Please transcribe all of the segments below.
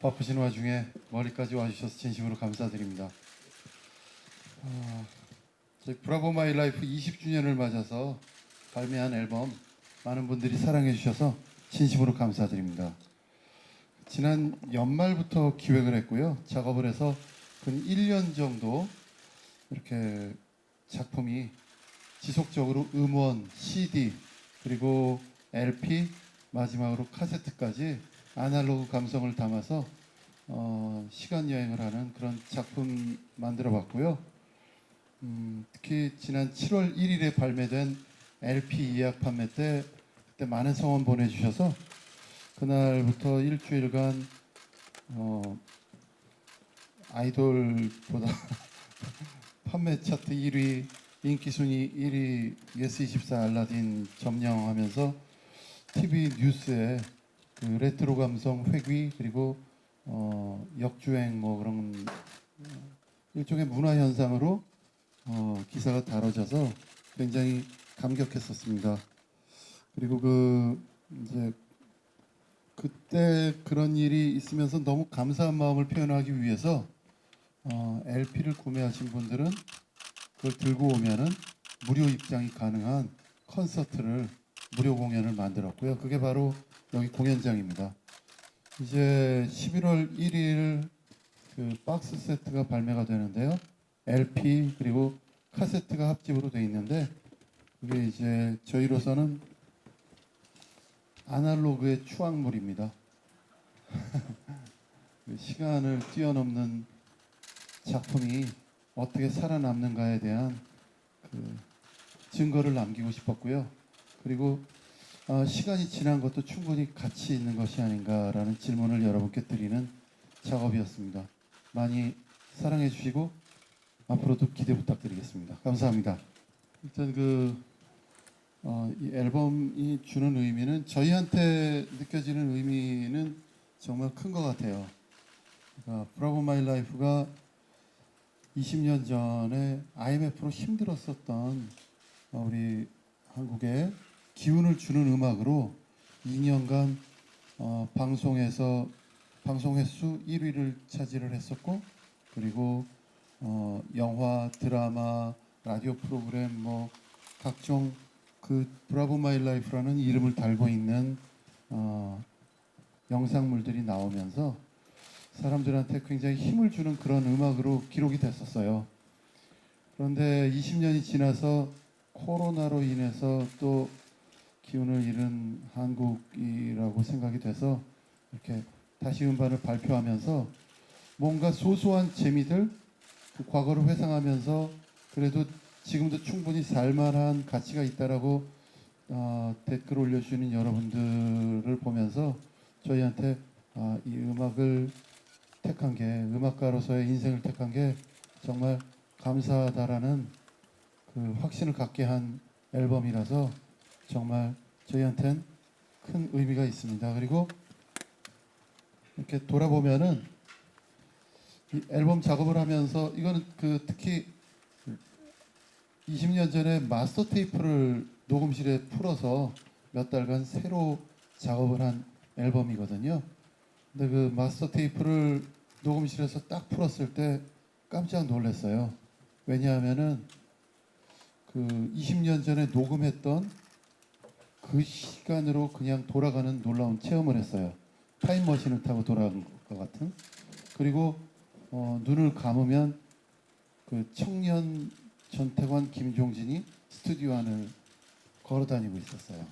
바쁘신 와중에 멀리까지 와주셔서 진심으로 감사드립니다. 아, 저희 브라보 마이 라이프 20주년을 맞아서 발매한 앨범 많은 분들이 사랑해 주셔서 진심으로 감사드립니다. 지난 연말부터 기획을 했고요. 작업을 해서 근 1년 정도 이렇게 작품이 지속적으로 음원, CD 그리고 LP 마지막으로 카세트까지 아날로그 감성을 담아서 어, 시간 여행을 하는 그런 작품 만들어 봤고요. 음, 특히 지난 7월 1일에 발매된 LP 예약 판매 때 그때 많은 성원 보내주셔서 그날부터 일주일간 어, 아이돌보다 판매 차트 1위, 인기 순위 1위, 예스24 알라딘 점령하면서 TV 뉴스에 그 레트로 감성 회귀 그리고 어, 역주행 뭐 그런 어, 일종의 문화 현상으로 어, 기사가 다뤄져서 굉장히 감격했었습니다. 그리고 그 이제 그때 그런 일이 있으면서 너무 감사한 마음을 표현하기 위해서 어, LP를 구매하신 분들은 그걸 들고 오면은 무료 입장이 가능한 콘서트를 무료 공연을 만들었고요. 그게 바로 여기 공연장입니다. 이제 11월 1일 그 박스 세트가 발매가 되는데요. LP 그리고 카세트가 합집으로 되어 있는데 그게 이제 저희로서는 아날로그의 추앙물입니다. 그 시간을 뛰어넘는 작품이 어떻게 살아남는가에 대한 그 증거를 남기고 싶었고요. 그리고 어, 시간이 지난 것도 충분히 가치 있는 것이 아닌가라는 질문을 여러분께 드리는 작업이었습니다. 많이 사랑해 주시고 앞으로도 기대 부탁드리겠습니다. 감사합니다. 일단 그 어, 이 앨범이 주는 의미는 저희한테 느껴지는 의미는 정말 큰 것 같아요. 그러니까 브라보 마이 라이프가 20년 전에 IMF로 힘들었었던 어, 우리 한국에 기운을 주는 음악으로 2년간 어, 방송에서 방송 횟수 1위를 차지를 했었고 그리고 어, 영화, 드라마, 라디오 프로그램 뭐 각종 그 브라보 마이 라이프라는 이름을 달고 있는 어, 영상물들이 나오면서 사람들한테 굉장히 힘을 주는 그런 음악으로 기록이 됐었어요. 그런데 20년이 지나서 코로나로 인해서 또 기운을 잃은 한국이라고 생각이 돼서 이렇게 다시 음반을 발표하면서 뭔가 소소한 재미들 그 과거를 회상하면서 그래도 지금도 충분히 살만한 가치가 있다라고 어, 댓글 올려주시는 여러분들을 보면서 저희한테 아, 이 음악을 택한 게 음악가로서의 인생을 택한 게 정말 감사하다라는 그 확신을 갖게 한 앨범이라서 정말 저희한텐 큰 의미가 있습니다. 그리고 이렇게 돌아보면은 이 앨범 작업을 하면서 이거는 그 특히 20년 전에 마스터 테이프를 녹음실에 풀어서 몇 달간 새로 작업을 한 앨범이거든요. 근데 그 마스터 테이프를 녹음실에서 딱 풀었을 때 깜짝 놀랐어요. 왜냐하면은 그 20년 전에 녹음했던 그 시간으로 그냥 돌아가는 놀라운 체험을 했어요. 타임머신을 타고 돌아간 것 같은. 그리고 어, 눈을 감으면 그 청년 전태관 김종진이 스튜디오 안을 걸어 다니고 있었어요.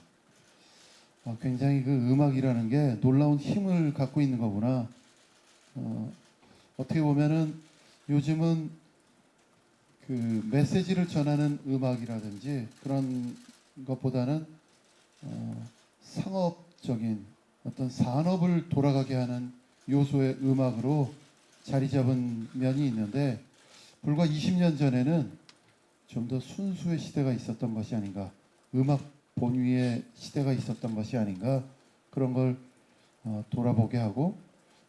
어, 굉장히 그 음악이라는 게 놀라운 힘을 갖고 있는 거구나. 어, 어떻게 보면은 요즘은 그 메시지를 전하는 음악이라든지 그런 것보다는 어, 상업적인 어떤 산업을 돌아가게 하는 요소의 음악으로 자리 잡은 면이 있는데 불과 20년 전에는 좀 더 순수의 시대가 있었던 것이 아닌가 음악 본위의 시대가 있었던 것이 아닌가 그런 걸 어, 돌아보게 하고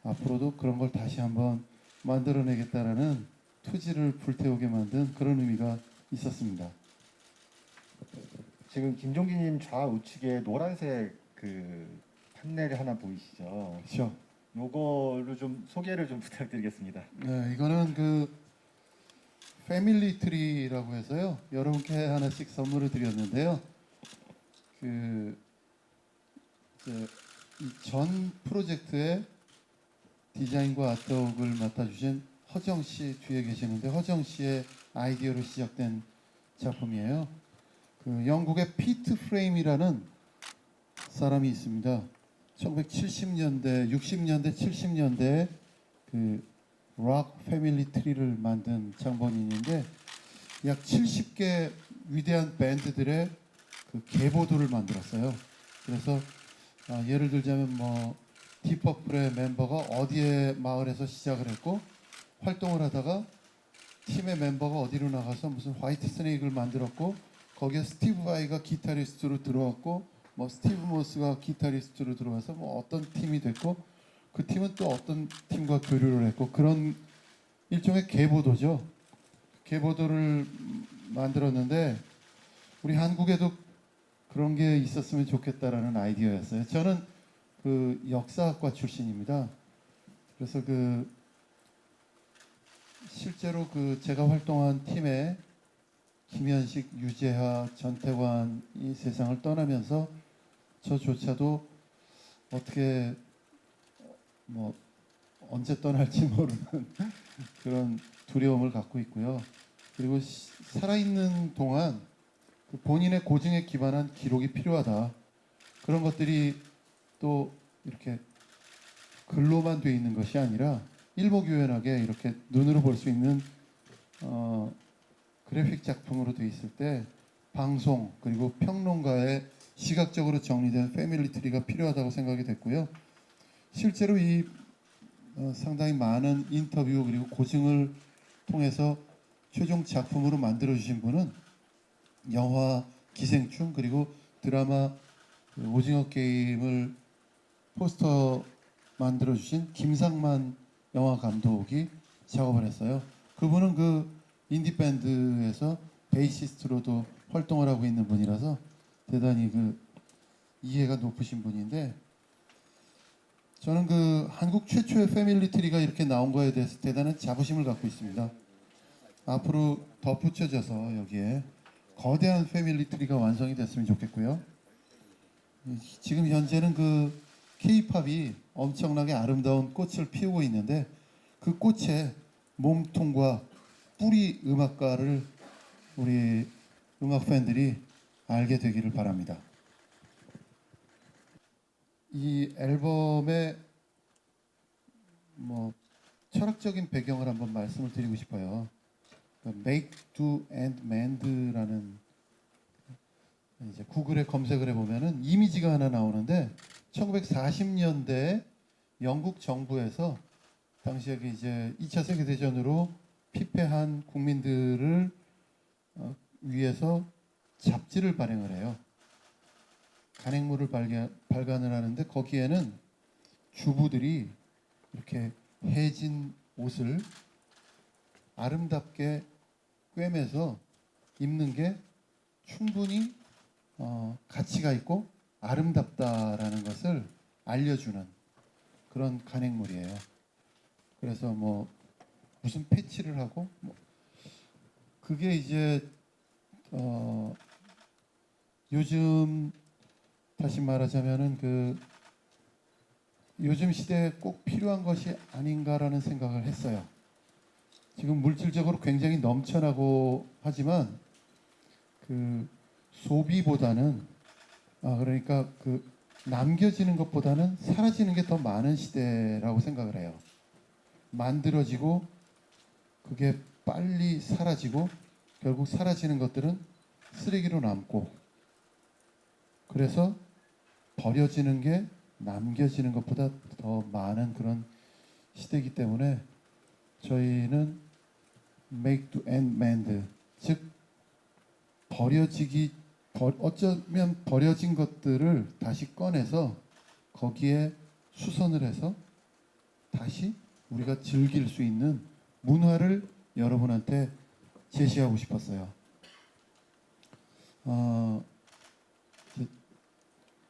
앞으로도 그런 걸 다시 한번 만들어내겠다라는 투지를 불태우게 만든 그런 의미가 있었습니다. 지금 김종기님 좌우측에 노란색 그 판넬 하나 보이시죠? 그렇죠? 요거를 좀 소개를 좀 부탁드리겠습니다. 네, 이거는 그 패밀리 트리라고 해서요. 여러분께 하나씩 선물을 드렸는데요. 그전 프로젝트의 디자인과 아트웍을 맡아주신 허정 씨 뒤에 계시는데 허정 씨의 아이디어로 시작된 작품이에요. 그 영국의 피트 프레임이라는 사람이 있습니다. 1970년대, 60년대, 70년대 그락 패밀리 트리를 만든 장본인인데 약 70개 위대한 밴드들의 그 계보도를 만들었어요. 그래서 아, 예를 들자면 뭐 디퍼플의 멤버가 어디에 마을에서 시작을 했고 활동을 하다가 팀의 멤버가 어디로 나가서 무슨 화이트 스네이크를 만들었고 거기에 스티브 바이가 기타리스트로 들어왔고 뭐 스티브 모스가 기타리스트로 들어와서 뭐 어떤 팀이 됐고 그 팀은 또 어떤 팀과 교류를 했고 그런 일종의 계보도죠. 계보도를 만들었는데 우리 한국에도 그런 게 있었으면 좋겠다라는 아이디어였어요. 저는 그 역사학과 출신입니다. 그래서 그 실제로 그 제가 활동한 팀에 김현식, 유재하, 전태관 이 세상을 떠나면서 저조차도 어떻게 뭐 언제 떠날지 모르는 그런 두려움을 갖고 있고요. 그리고 시- 살아있는 동안 그 본인의 고증에 기반한 기록이 필요하다. 그런 것들이 또 이렇게 글로만 돼 있는 것이 아니라 일목요연하게 이렇게 눈으로 볼 수 있는 어, 그래픽 작품으로 돼 있을 때 방송 그리고 평론가의 시각적으로 정리된 패밀리 트리가 필요하다고 생각이 됐고요. 실제로 이 어, 상당히 많은 인터뷰 그리고 고증을 통해서 최종 작품으로 만들어 주신 분은 영화 기생충 그리고 드라마 그 오징어 게임을 포스터 만들어 주신 김상만 영화 감독이 작업을 했어요. 그분은 그 인디 밴드에서 베이시스트로도 활동을 하고 있는 분이라서 대단히 그 이해가 높으신 분인데 저는 그 한국 최초의 패밀리 트리가 이렇게 나온 거에 대해서 대단한 자부심을 갖고 있습니다. 앞으로 덧붙여져서 여기에 거대한 패밀리 트리가 완성이 됐으면 좋겠고요. 지금 현재는 그 K-팝이 엄청나게 아름다운 꽃을 피우고 있는데 그 꽃의 몸통과 뿌리 음악가를 우리 음악 팬들이 알게 되기를 바랍니다. 이 앨범의 뭐 철학적인 배경을 한번 말씀을 드리고 싶어요. 그 Make, Do and Mend라는 이제 구글에 검색을 해보면은 이미지가 하나 나오는데 1940년대 영국 정부에서 당시에 그 이제 2차 세계 대전으로 피폐한 국민들을 어, 위해서 잡지를 발행을 해요. 간행물을 발간을 하는데 거기에는 주부들이 이렇게 해진 옷을 아름답게 꿰매서 입는 게 충분히 어, 가치가 있고 아름답다라는 것을 알려주는 그런 간행물이에요. 그래서 뭐 무슨 패치를 하고 뭐 그게 이제 어, 요즘 다시 말하자면은 그 요즘 시대에 꼭 필요한 것이 아닌가라는 생각을 했어요. 지금 물질적으로 굉장히 넘쳐나고 하지만 그 소비보다는 아 그러니까 그 남겨지는 것보다는 사라지는 게 더 많은 시대라고 생각을 해요. 만들어지고 그게 빨리 사라지고 결국 사라지는 것들은 쓰레기로 남고 그래서 버려지는 게 남겨지는 것보다 더 많은 그런 시대이기 때문에 저희는 make to end mend 즉 버려지기 버, 어쩌면 버려진 것들을 다시 꺼내서 거기에 수선을 해서 다시 우리가 즐길 수 있는 문화를 여러분한테 제시하고 싶었어요. 어,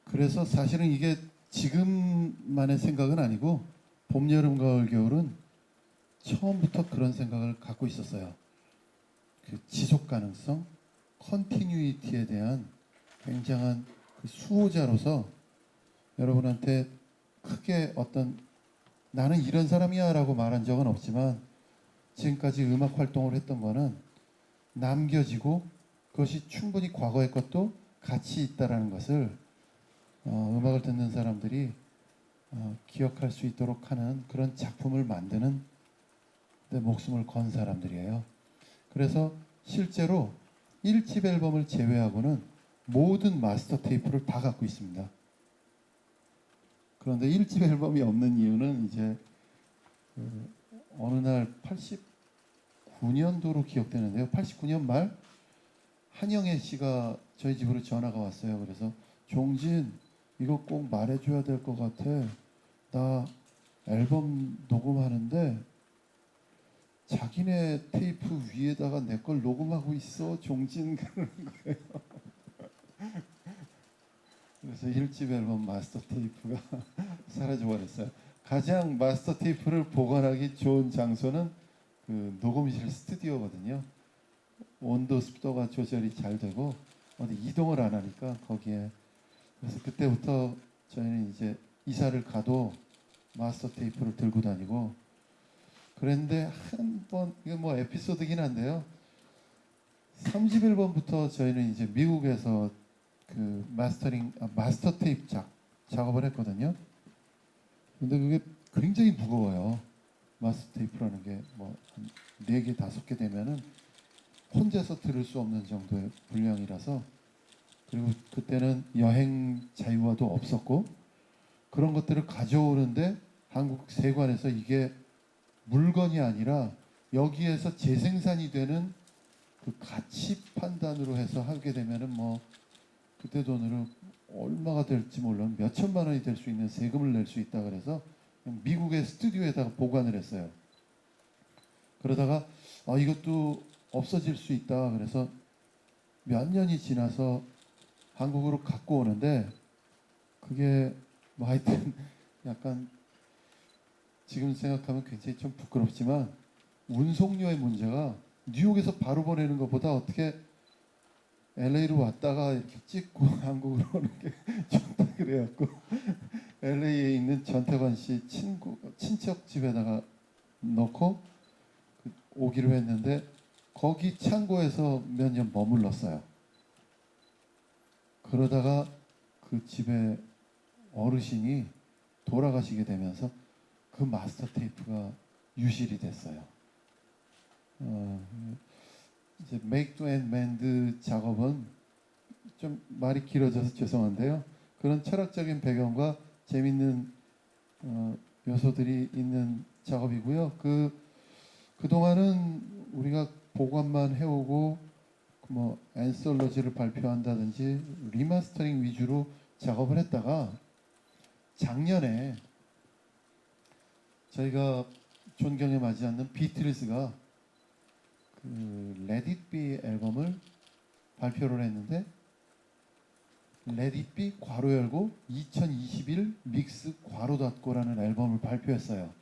그래서 사실은 이게 지금만의 생각은 아니고 봄, 여름, 가을, 겨울은 처음부터 그런 생각을 갖고 있었어요. 그 지속 가능성, 컨티뉴이티에 대한 굉장한 그 수호자로서 여러분한테 크게 어떤 나는 이런 사람이야 라고 말한 적은 없지만 지금까지 음악 활동을 했던 거는 남겨지고 그것이 충분히 과거의 것도 가치 있다라는 것을 어, 음악을 듣는 사람들이 어, 기억할 수 있도록 하는 그런 작품을 만드는 데 목숨을 건 사람들이에요. 그래서 실제로 1집 앨범을 제외하고는 모든 마스터 테이프를 다 갖고 있습니다. 그런데 1집 앨범이 없는 이유는 이제 그 어느 날 89년도로 기억되는데요. 89년 말 한영애 씨가 저희 집으로 전화가 왔어요. 그래서 종진 이거 꼭 말해줘야 될 것 같아. 나 앨범 녹음하는데 자기네 테이프 위에다가 내 걸 녹음하고 있어 종진 그러는 거예요. 그래서 1집 앨범 마스터 테이프가 사라져 버렸어요. 가장 마스터 테이프를 보관하기 좋은 장소는 그 녹음실 스튜디오거든요. 온도 습도가 조절이 잘 되고 어디 이동을 안 하니까 거기에 그래서 그때부터 저희는 이제 이사를 가도 마스터 테이프를 들고 다니고 그랬는데 한 번 이게 뭐 에피소드긴 한데요. 31번부터 저희는 이제 미국에서 그 마스터링 아, 마스터 테이프 작, 작업을 했거든요. 근데 그게 굉장히 무거워요. 마스터 테이프라는 게 뭐 네 개, 다섯 개 되면은 혼자서 들을 수 없는 정도의 분량이라서 그리고 그때는 여행 자유화도 없었고 그런 것들을 가져오는데 한국 세관에서 이게 물건이 아니라 여기에서 재생산이 되는 그 가치 판단으로 해서 하게 되면은 뭐 그때 돈으로 얼마가 될지 몰라 몇 천만 원이 될 수 있는 세금을 낼 수 있다 그래서 미국의 스튜디오에다가 보관을 했어요. 그러다가 아 이것도 없어질 수 있다 그래서 몇 년이 지나서 한국으로 갖고 오는데 그게 뭐 하여튼 약간 지금 생각하면 굉장히 좀 부끄럽지만 운송료의 문제가 뉴욕에서 바로 보내는 것보다 어떻게 LA로 왔다가 이렇게 찍고 한국으로 오는 게 좋다 그래갖고 LA에 있는 전태관 씨 친구 친척 집에다가 넣고 그 오기로 했는데 거기 창고에서 몇 년 머물렀어요. 그러다가 그 집에 어르신이 돌아가시게 되면서 그 마스터 테이프가 유실이 됐어요. 어, 이제 make to and mend 작업은 좀 말이 길어져서 죄송한데요. 그런 철학적인 배경과 재밌는 어, 요소들이 있는 작업이고요. 그 그동안은 우리가 보관만 해오고 뭐 앤솔로지를 발표한다든지 리마스터링 위주로 작업을 했다가 작년에 저희가 존경에 맞지 않는 비틀즈가 그 It Be 앨범을 발표를 했는데 Be 괄호 열고 2021 믹스 괄호 닫고라는 앨범을 발표했어요.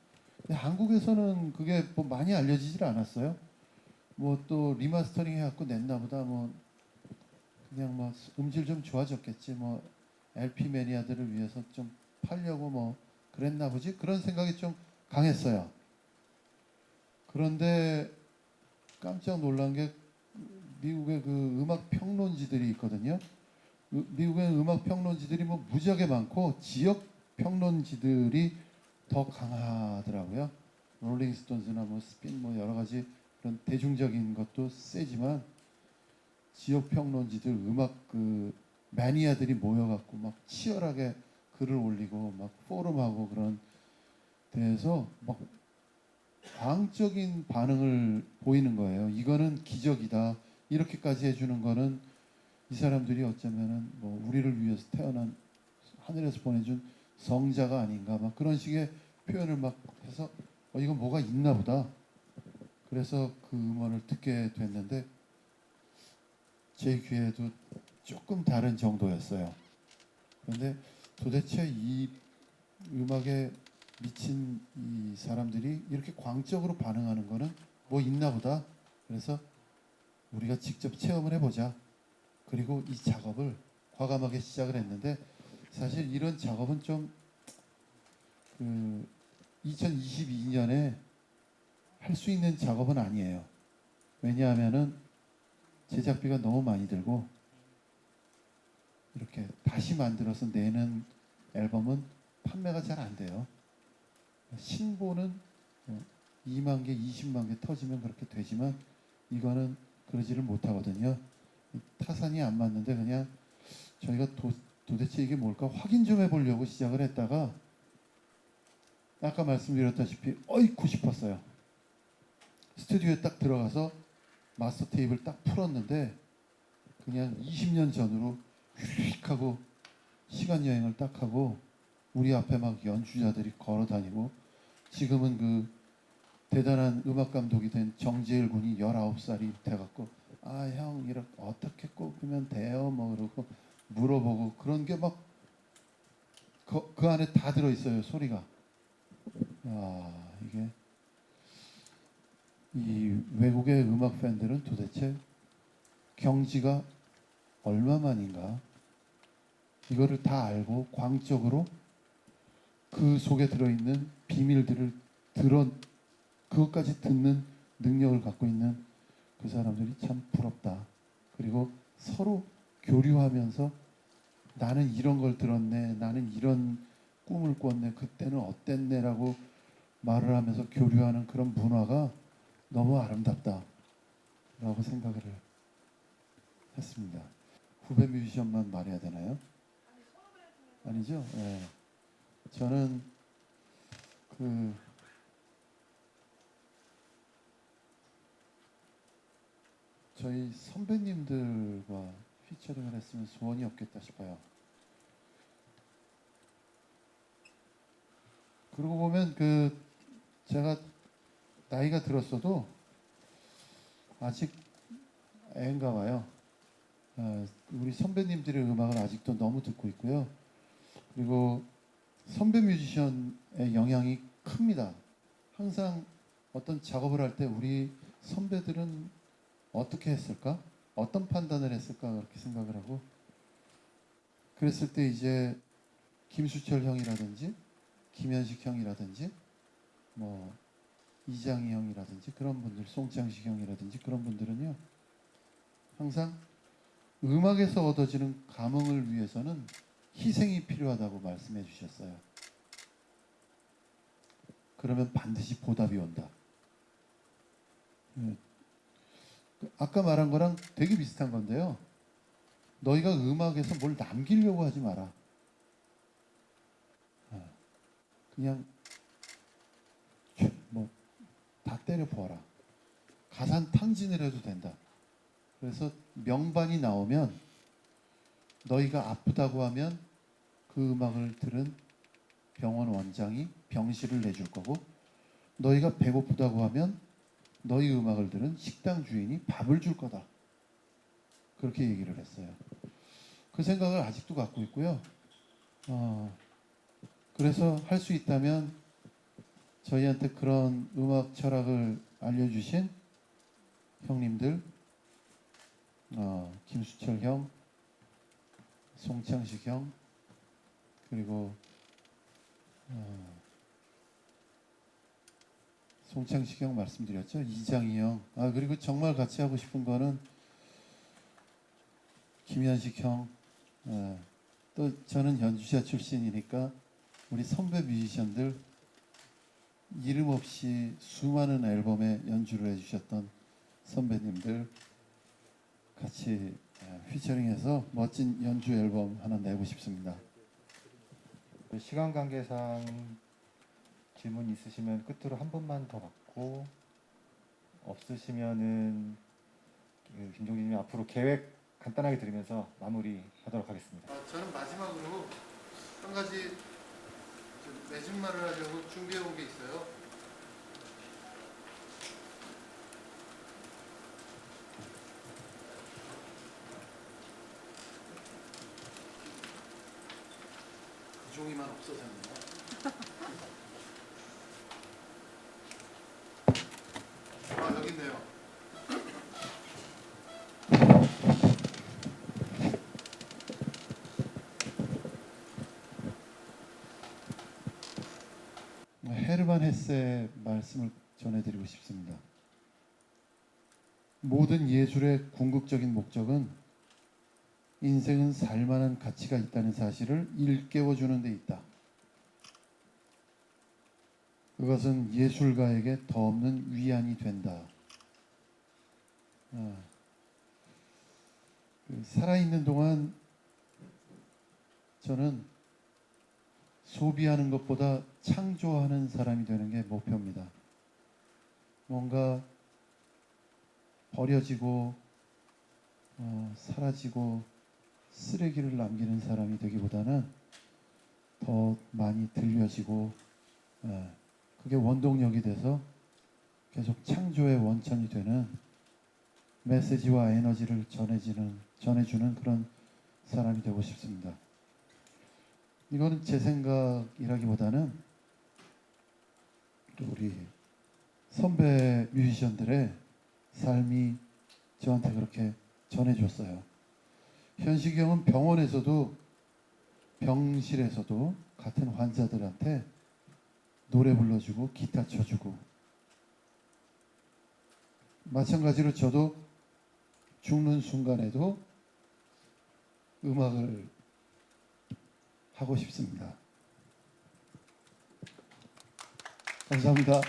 한국에서는 그게 뭐 많이 알려지질 않았어요. 뭐 또 리마스터링 해갖고 냈나 보다 뭐 그냥 뭐 음질 좀 좋아졌겠지 뭐 LP 매니아들을 위해서 좀 팔려고 뭐 그랬나 보지 그런 생각이 좀 강했어요. 그런데 깜짝 놀란 게 미국의 그 음악 평론지들이 있거든요. 으- 미국의 음악 평론지들이 뭐 무지하게 많고 지역 평론지들이 더 강하더라고요. 롤링스톤즈나 뭐 스핀 뭐 여러 가지 그런 대중적인 것도 세지만 지역 평론지들 음악 그 매니아들이 모여갖고 막 치열하게 글을 올리고 막 포럼하고 그런 데에서 막 광적인 반응을 보이는 거예요. 이거는 기적이다. 이렇게까지 해주는 거는 이 사람들이 어쩌면은 뭐 우리를 위해서 태어난 하늘에서 보내준 성자가 아닌가 막 그런 식의 표현을 막 해서 어, 이건 뭐가 있나 보다. 그래서 그 음원을 듣게 됐는데 제 귀에도 조금 다른 정도였어요. 그런데 도대체 이 음악의 미친 이 사람들이 이렇게 광적으로 반응하는 거는 뭐 있나 보다. 그래서 우리가 직접 체험을 해보자. 그리고 이 작업을 과감하게 시작을 했는데 사실 이런 작업은 좀 그 2022년에 할 수 있는 작업은 아니에요. 왜냐하면은 제작비가 너무 많이 들고 이렇게 다시 만들어서 내는 앨범은 판매가 잘 안 돼요. 신보는 어, 2만 개, 20만 개 터지면 그렇게 되지만 이거는 그러지를 못하거든요. 타산이 안 맞는데 그냥 저희가 도, 도대체 이게 뭘까 확인 좀 해보려고 시작을 했다가 아까 말씀드렸다시피 어이쿠 싶었어요. 스튜디오에 딱 들어가서 마스터 테이프를 딱 풀었는데 그냥 20년 전으로 휙 하고 시간 여행을 딱 하고 우리 앞에 막 연주자들이 걸어 다니고 지금은 그 대단한 음악 감독이 된 정재일 군이 19살이 돼갖고 아 형 이렇게 어떻게 꼽으면 돼요? 뭐 그러고 물어보고 그런 게 막 그 그 안에 다 들어 있어요 소리가. 아 이게 이 외국의 음악 팬들은 도대체 경지가 얼마만인가? 이거를 다 알고 광적으로 그 속에 들어있는 비밀들을 들어 그것까지 듣는 능력을 갖고 있는 그 사람들이 참 부럽다. 그리고 서로 교류하면서 나는 이런 걸 들었네, 나는 이런 꿈을 꿨네, 그때는 어땠네라고 말을 하면서 교류하는 그런 문화가 너무 아름답다라고 생각을 했습니다. 후배 뮤지션만 말해야 되나요? 아니죠? 예. 저는 그 저희 선배님들과 피처링을 했으면 소원이 없겠다 싶어요. 그러고 보면 그 제가 나이가 들었어도 아직 애인가 봐요. 어, 우리 선배님들의 음악을 아직도 너무 듣고 있고요. 그리고 선배 뮤지션의 영향이 큽니다. 항상 어떤 작업을 할 때 우리 선배들은 어떻게 했을까? 어떤 판단을 했을까? 그렇게 생각을 하고 그랬을 때 이제 김수철 형이라든지 김현식 형이라든지 뭐 이장희 형이라든지 그런 분들 송창식 형이라든지 그런 분들은요 항상 음악에서 얻어지는 감흥을 위해서는 희생이 필요하다고 말씀해 주셨어요. 그러면 반드시 보답이 온다. 예. 그 아까 말한 거랑 되게 비슷한 건데요. 너희가 음악에서 뭘 남기려고 하지 마라. 어. 그냥 뭐 다 때려 부어라. 가산 탕진을 해도 된다. 그래서 명반이 나오면 너희가 아프다고 하면 그 음악을 들은 병원 원장이 병실을 내줄 거고 너희가 배고프다고 하면 너희 음악을 들은 식당 주인이 밥을 줄 거다. 그렇게 얘기를 했어요. 그 생각을 아직도 갖고 있고요. 어, 그래서 할 수 있다면 저희한테 그런 음악 철학을 알려주신 형님들, 어, 김수철 형, 송창식 형, 그리고 어, 송창식 형 말씀드렸죠. 이장희 형. 아 그리고 정말 같이 하고 싶은 거는 김현식 형. 어, 또 저는 연주자 출신이니까 우리 선배 뮤지션들 이름 없이 수많은 앨범에 연주를 해주셨던 선배님들 같이 어, 피처링해서 멋진 연주 앨범 하나 내고 싶습니다. 그 시간 관계상 질문 있으시면 끝으로 한 번만 더 받고 없으시면은 그 김종진님 앞으로 계획 간단하게 드리면서 마무리하도록 하겠습니다. 아, 저는 마지막으로 한 가지 매진 말을 하려고 준비해 온 게 있어요. 종이만 없어졌네요. 아 여기 있네요. 헤르만 헤세의 말씀을 전해드리고 싶습니다. 모든 예술의 궁극적인 목적은 인생은 살만한 가치가 있다는 사실을 일깨워 주는 데 있다. 그것은 예술가에게 더 없는 위안이 된다. 아, 그 살아있는 동안 저는 소비하는 것보다 창조하는 사람이 되는 게 목표입니다. 뭔가 버려지고 어, 사라지고 쓰레기를 남기는 사람이 되기보다는 더 많이 들려지고 예, 그게 원동력이 돼서 계속 창조의 원천이 되는 메시지와 에너지를 전해지는 전해주는 그런 사람이 되고 싶습니다. 이거는 제 생각이라기보다는 또 우리 선배 뮤지션들의 삶이 저한테 그렇게 전해줬어요. 현식이 형은 병원에서도 병실에서도 같은 환자들한테 노래 불러주고 기타 쳐주고 마찬가지로 저도 죽는 순간에도 음악을 하고 싶습니다. 감사합니다.